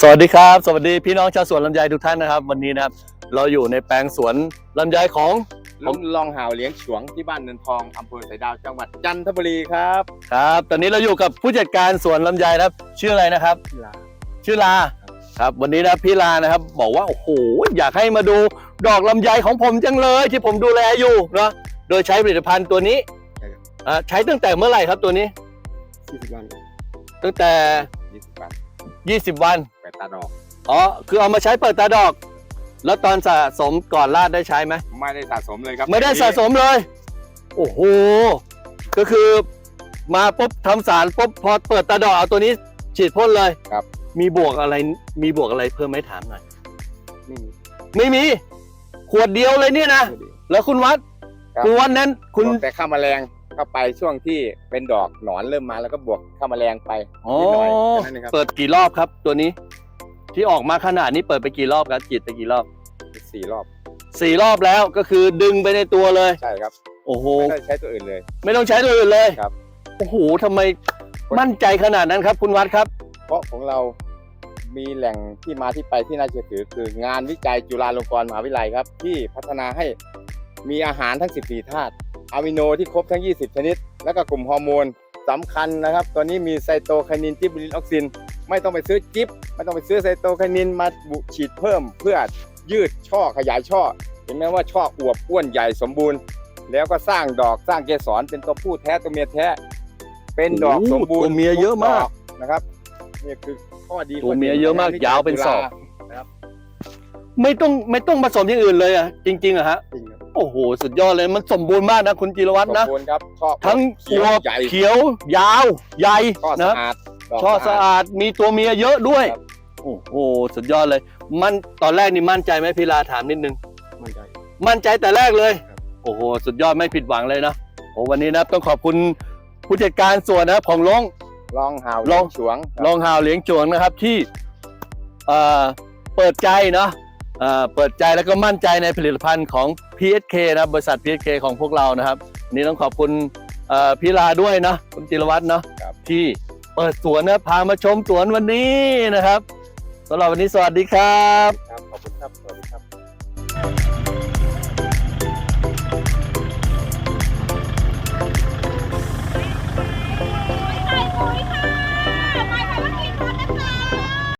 สวัสดีครับ สวัสดีพี่น้องชาวสวนลำไยทุกท่านนะครับ วันนี้นะครับ เราอยู่ในแปลงสวนลำไยของลุงลองหาวเลี้ยงฉวงที่บ้านเนินทองอำเภอสายดาวจังหวัดจันทบุรีครับครับ ตอนนี้เราอยู่กับผู้จัดการสวนลำไยนะครับ ชื่ออะไรนะครับชื่อลาครับ วันนี้นะพี่ลานะครับ บอกว่าโอ้โหอยากให้มาดูดอกลำไยของผมจังเลย ที่ผมดูแลอยู่เนาะโดยใช้ผลิตภัณฑ์ตัวนี้ใช่ครับอ่าใช้ตั้งแต่เมื่อไหร่ครับตัวนี้ 40วันตั้งแต่ 20วัน 20 วัน แปดตาดอกอ๋อ คือเอามาใช้เปิดตาดอก แล้วตอนสะสมก่อนลาดได้ใช้ไหม ไม่ได้สะสมเลยครับไม่ได้สะสมเลย โอ้โห ก็คือมาปุ๊บทำสารปุ๊บพอเปิดตาดอกเอาตัวนี้ฉีดพ่นเลยครับ มีบวกอะไร มีบวกอะไรเพิ่มไหมถามหน่อย นี่ไม่มี ขวดเดียวเลยเนี่ยนะ แล้วคุณวัดครับ คุณวัดนั้น คุณบวกแต่ข้าวแมลง เข้าไปช่วงที่เป็นดอกหนอนเริ่มมาแล้วก็บวกข้าวแมลงไปอ๋อนิดหน่อยแค่นั้นเองครับเปิดกี่รอบครับตัวนี้ ที่ออกมาขนาดนี้เปิดไปกี่รอบครับฉีดไปกี่รอบสี่รอบสี่รอบแล้วก็คือดึงไปในตัวเลย ใช่ครับ โอ้โหไม่ได้ใช้ตัวอื่นเลย ไม่ต้องใช้ตัวอื่นเลยครับโอ้โหทำไมมั่นใจขนาดนั้นครับคุณวัดครับ เพราะของเรามีแหล่งที่มาที่ไปที่น่าเชื่อถือ คืองานวิจัยจุฬาลงกรณ์มหาวิทยาลัยครับ ที่พัฒนาให้มีอาหารทั้ง 14ธาตุ อะมิโนที่ครบทั้ง 20 ชนิด แล้วก็กลุ่มฮอร์โมนสำคัญนะครับ ตัวนี้มีไซโตไคนินจิบบูลินออกซิน ไม่ต้องไปซื้อจิ๊บไม่ต้องไปซื้อไซโตไคนินมาบุฉีดเพิ่มเพื่อยืดช่อขยายช่อ เห็นไหมว่าช่ออวบอ้วนใหญ่สมบูรณ์ แล้วก็สร้างดอกสร้างเกสรเป็นตัวผู้แท้ตัวเมียแท้ เป็นดอกโอ้โหสมบูรณ์ตัวเมียเยอะมากทุดนะครับนี่คือข้อดีตัวเมียข้ด่เยอะมากขงยาวเป็นศอกจุฬาไม่ต้องไม่ต้องผสมอย่างอื่นเลยอะจริงๆอะฮะจริงครับ โอ้โห สุดยอดเลยมันสมบูรณ์มากนะคุณจิรวัตรนะสมบูรณ์ครับช่อทั้งเขียวอวบใหญ่เขียวยาวใหญ่ช่อสะนะอาดดอกช่อสะอาดมีตัวเมียเยอะด้วยครับโอ้โห สุดยอดเลย มันตอนแรกนี่มั่นใจไหมพี่ลาถามนิดนึง มั่นใจมั่นใจแต่แรกเลย ครับ โอ้โห สุดยอดไม่ผิดหวังเลยนะโอ้วันนี้นะต้องขอบคุณผู้จัดการส่วนนะของลง ลองหาวลอง ฉวงครับ ลองหาวเหลียงจวงนะครับที่เอ่อเปิดใจเนาะ เอ่อเปิดใจแล้วก็มั่นใจในผลิตภัณฑ์ของ PSK นะบริษัท PSK ของพวกเรานะครับวันนี้ต้องขอบคุณเอ่อพี่ลาด้วยนะคุณจิรวัตรเนาะครับที่เปิดสวนนะพามาชมสวนวันนี้นะครับสำหรับวันนี้สวัสดีครับครับขอบคุณครับสวัสดีครับ